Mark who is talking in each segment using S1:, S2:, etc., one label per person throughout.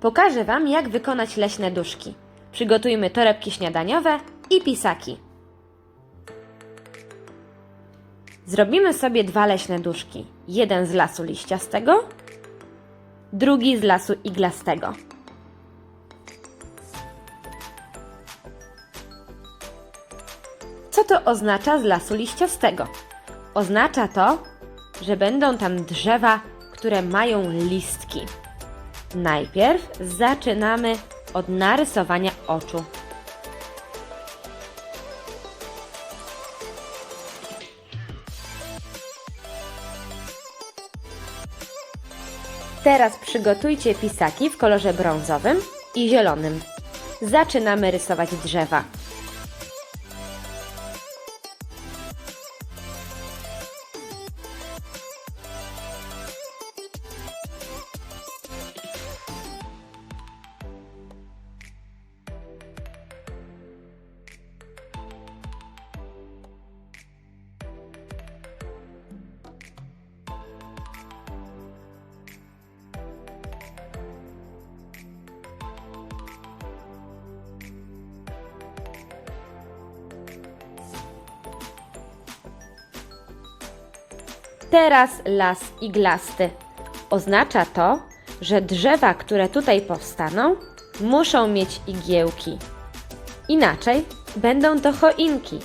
S1: Pokażę Wam, jak wykonać leśne duszki. Przygotujmy torebki śniadaniowe i pisaki. Zrobimy sobie dwa leśne duszki. Jeden z lasu liściastego, drugi z lasu iglastego. Co to oznacza z lasu liściastego? Oznacza to, że będą tam drzewa, które mają listki. Najpierw zaczynamy od narysowania oczu. Teraz przygotujcie pisaki w kolorze brązowym i zielonym. Zaczynamy rysować drzewa. Teraz las iglasty. Oznacza to, że drzewa, które tutaj powstaną, muszą mieć igiełki. Inaczej będą to choinki.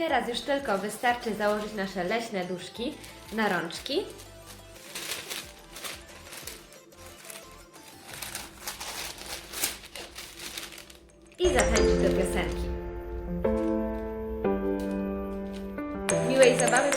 S1: Teraz już tylko wystarczy założyć nasze leśne duszki na rączki. I zatańczyć do piosenki. Miłej zabawy